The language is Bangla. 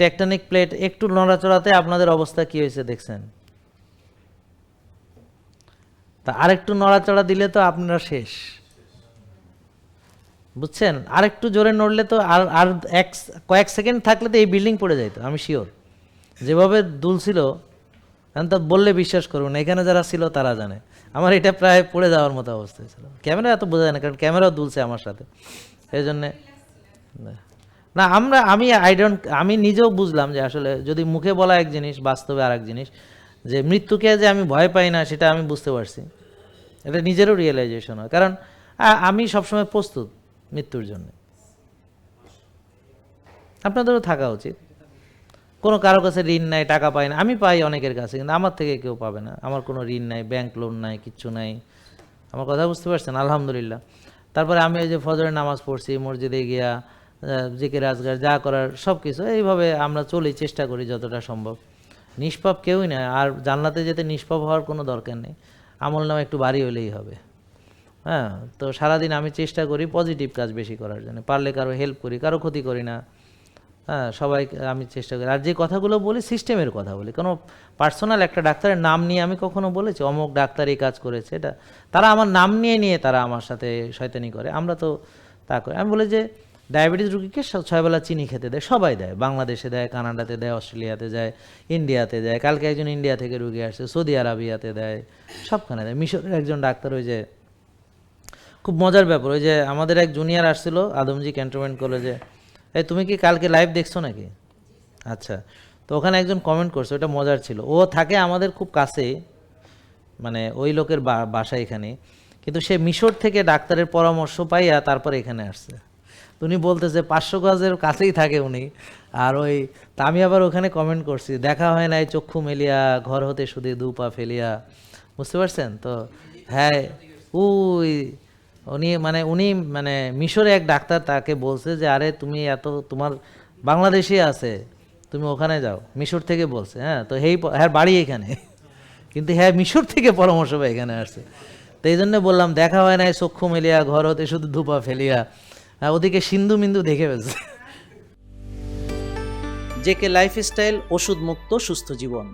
টেকটনিক প্লেট একটু নড়াচড়াতে আপনাদের অবস্থা কি হয়েছে দেখছেন? তা আরেকটু নড়াচড়া দিলে তো আপনারা শেষ। বুঝছেন? আরেকটু জোরে নড়লে তো আর আর এক, কয়েক সেকেন্ড থাকলে তো এই বিল্ডিং পড়ে যাইতো, আমি শিওর যেভাবে দুলছিল এখন তো বললে বিশ্বাস করুন এখানে যারা ছিল তারা জানে। আমার এটা প্রায় পড়ে যাওয়ার মতো অবস্থা ছিল ক্যামেরা এত বোঝা যায় না, কারণ ক্যামেরাও দুলছে আমার সাথে। সেই জন্যে না, আমরা, আমি আই ডোন্ট আমি নিজেও বুঝলাম যে আসলে যদি মুখে বলা এক জিনিস, বাস্তবে আর এক জিনিস, যে মৃত্যুকে যে আমি ভয় পাই না, সেটা আমি বুঝতে পারছি। এটা নিজেরও রিয়েলাইজেশন হয়। কারণ আমি সবসময় প্রস্তুত মৃত্যুর জন্য। আপনাদেরও থাকা উচিত। কোনো কারও কাছে ঋণ নাই, টাকা পাই না। আমি পাই অনেকের কাছে, কিন্তু আমার থেকে কেউ পাবে না। আমার কোনো ঋণ নাই ব্যাংক লোন নাই, কিচ্ছু নাই। আমার কথা বুঝতে পারছেন? আলহামদুলিল্লাহ। তারপরে আমি ওই যে ফজরের নামাজ পড়ছি, মসজিদে গিয়া জিকে রাজগার যা করার সব কিছু এইভাবে আমরা চলি, চেষ্টা করি যতটা সম্ভব। নিষ্পাপ কেউই না, আর জান্নাতে যেতে নিষ্পাপ হওয়ার কোনো দরকার নেই। আমল নামে একটু বাড়ি হলেই হবে। হ্যাঁ তো সারাদিন আমি চেষ্টা করি পজিটিভ কাজ বেশি করার জন্য। পারলে কারও হেল্প করি, কারও ক্ষতি করি না। হ্যাঁ সবাই আমি চেষ্টা করি। আর যে কথাগুলো বলি সিস্টেমের কথা বলি। কোনো পার্সোনাল একটা ডাক্তারের নাম নিয়ে আমি কখনো বলেছি, অমুক ডাক্তার এই কাজ করেছে, এটা। তারা আমার নাম নিয়ে নিয়ে তারা আমার সাথে শয়তানি করে। আমরা তো তা করি। আমি বলি যে ডায়াবেটিস রুগীকে ছয়বেলা চিনি খেতে দেয়, সবাই দেয়। বাংলাদেশে দেয়, কানাডাতে দেয়, অস্ট্রেলিয়াতে যায়, ইন্ডিয়াতে দেয়, কালকে একজন ইন্ডিয়া থেকে রুগী আসছে, সৌদি আরবিয়াতে দেয়, সবখানে দেয়। মিশরের একজন ডাক্তার ওই যে, খুব মজার ব্যাপার, ওই যে আমাদের এক জুনিয়র আসছিল, আদমজি ক্যান্টনমেন্ট কলেজে এই তুমি কি কালকে লাইভ দেখছ নাকি? আচ্ছা তো ওখানে একজন কমেন্ট করছে, ওটা মজার ছিল। ও থাকে আমাদের খুব কাছে মানে ওই লোকের বাসা এখানে, কিন্তু সে মিশর থেকে ডাক্তারের পরামর্শ পাইয়া তারপর এখানে আসছে। উনি বলতেছে, পাঁচশো গজের কাছেই থাকে উনি। আর ওই আমি আবার ওখানে কমেন্ট করছি, দেখা হয় নাই, চক্ষু মেলিয়া, ঘর হতে শুধু দু পা ফেলিয়া। বুঝতে পারছেন? তো হ্যাঁ উই, উনি মানে উনি মানে মিশরে এক ডাক্তার তাকে বলছে যে, আরে তুমি এত, তোমার বাংলাদেশে আছে, তুমি ওখানে যাও। মিশর থেকে বলছে হ্যাঁ তো হেই হ্যাঁ বাড়ি এখানে। কিন্তু হ্যাঁ মিশর থেকে পরামর্শ এখানে আসছে। তো এই জন্য বললাম, দেখা হয় নাই, চক্ষু মেলিয়া, ঘর হতে শুধু ধুপা ফেলিয়া। ওদিকে সিন্ধু মিন্দু দেখে ফেলছে। জেকে লাইফস্টাইল ওষুধ মুক্ত সুস্থ জীবন।